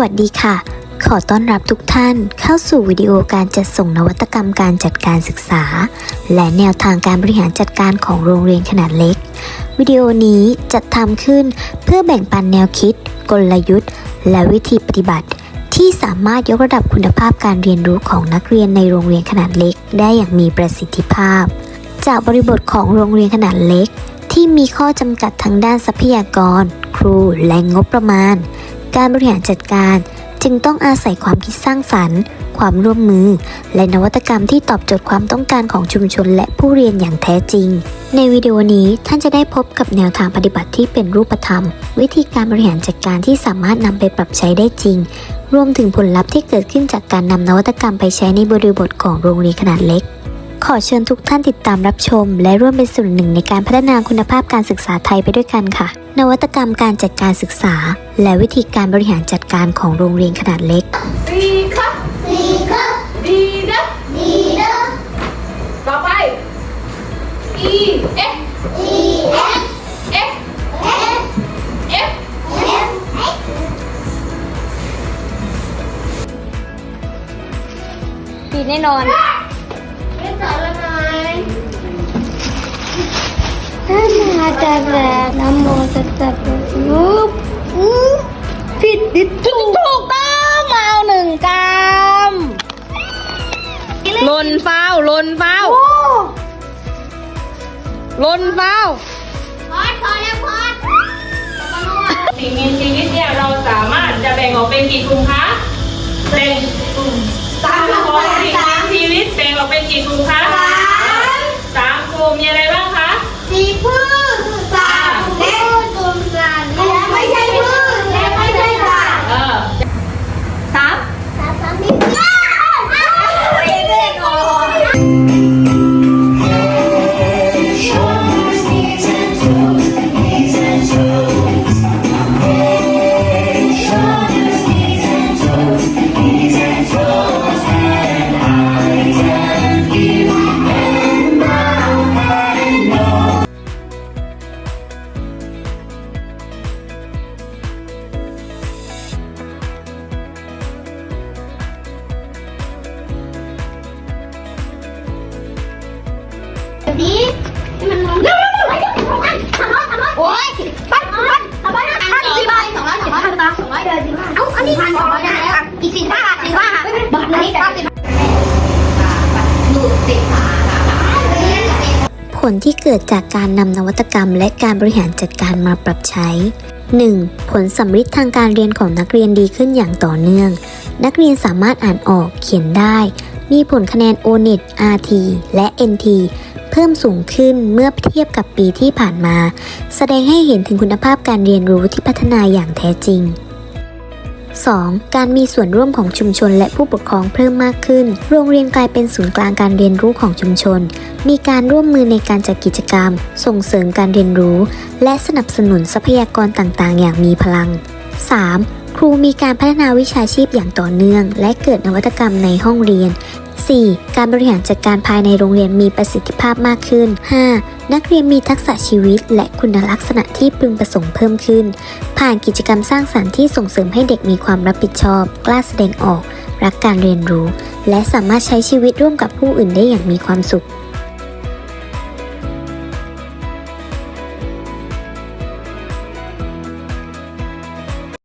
วัสดีค่ะ ขอต้อนรับทุกท่านเข้าสู่วิดีโอการจัดส่งนวัตกรรมการจัดการศึกษา และแนวทางการบริหารจัดการของโรงเรียนขนาดเล็ก วิดีโอนี้จัดทำขึ้นเพื่อแบ่งปันแนวคิด กลยุทธ์ และวิธีปฏิบัติ ที่สามารถยกระดับคุณภาพการเรียนรู้ของนักเรียนในโรงเรียนขนาดเล็ก ได้อย่างมีประสิทธิภาพ จากบริบทของโรงเรียนขนาดเล็ก ที่มีข้อจำกัดทางด้านทรัพยากร ครูและงบประมาณ การบริหารจัดการจึงต้องอาศัยความคิดสร้างสรรค์ ความร่วมมือ และนวัตกรรมที่ตอบโจทย์ความต้องการของชุมชนและผู้เรียนอย่างแท้จริง ในวิดีโอนี้ท่านจะได้พบกับแนวทางปฏิบัติที่เป็นรูปธรรม วิธีการบริหารจัดการที่สามารถนำไปปรับใช้ได้จริง รวมถึงผลลัพธ์ที่เกิดขึ้นจากการนำนวัตกรรมไปใช้ในบริบทของโรงเรียนขนาดเล็ก ขอเชิญทุกท่านติดตามรับชม และร่วมเป็นส่วนหนึ่งในการพัฒนาคุณภาพการศึกษาไทยไปด้วยกันค่ะ นวัตกรรมการจัดการศึกษา และวิธีการบริหารจัดการของโรงเรียนขนาดเล็กสี่ครับสี่ครับ ดีนะดีนะต่อไป E F E F F F F F ปีแน่นอนามาจากแบบน้ำโมตัสสะภะคะวะโตผิดผิดถูกถูกต้องมาเอาหนึ่งกรัมหล่นฟาวหล่นฟาวหล่นฟาวพอดพอแล้วพอดสิ่งมีชีวิตเนี่ยเราสามารถจะแบ่งออกเป็นกี่กลุ่มคะแบ่งกลุ่มสามของสิ่งมีชีวิตแบ่งออกเป็นกี่กลุ่มคะสามสามกลุ่มมีอะไรบ้าง ดีมันลงเร็วเร็วเร็วเร็วทำร้อยทำร้อยโอ้ยไปไปทำร้อยห้าสิบบาทสองร้อยสองร้อยสองร้อยเดินสิบห้าเอาอันนี้พันสองร้อยได้แล้วอีกสี่ห้าบาทสี่ห้าบาทนี้เก้าสิบดูสิขาผลที่เกิดจากการนำนวัตกรรม และการบริหารจัดการมาปรับใช้ 1. ผลสำฤทธิ์ทางการเรียนของนักเรียนดีขึ้นอย่างต่อเนื่อง นักเรียนสามารถอ่านออกเขียนได้ มีผลคะแนน O-NET RT และ NT เพิ่มสูงขึ้นเมื่อเทียบกับปีที่ผ่านมา แสดงให้เห็นถึงคุณภาพการเรียนรู้ที่พัฒนาอย่างแท้จริง 2. การมีส่วนร่วมของชุมชนและผู้ปกครองเพิ่มมากขึ้น โรงเรียนกลายเป็นศูนย์กลางการเรียนรู้ของชุมชน มีการร่วมมือในการจัดกิจกรรม ส่งเสริมการเรียนรู้ และสนับสนุนทรัพยากรต่างๆ อย่างมีพลัง 3. ครูมีการพัฒนาวิชาชีพอย่างต่อเนื่อง และเกิดนวัตกรรมในห้องเรียน 4. การบริหารจัดการภายในโรงเรียนมีประสิทธิภาพมากขึ้น 5. นักเรียนมีทักษะชีวิต และคุณลักษณะที่พึงประสงค์เพิ่มขึ้น ผ่านกิจกรรมสร้างสรรค์ที่ส่งเสริมให้เด็กมีความรับผิดชอบ กล้าแสดงออก รักการเรียนรู้ และสามารถใช้ชีวิตร่วมกับผู้อื่นได้อย่างมีความสุข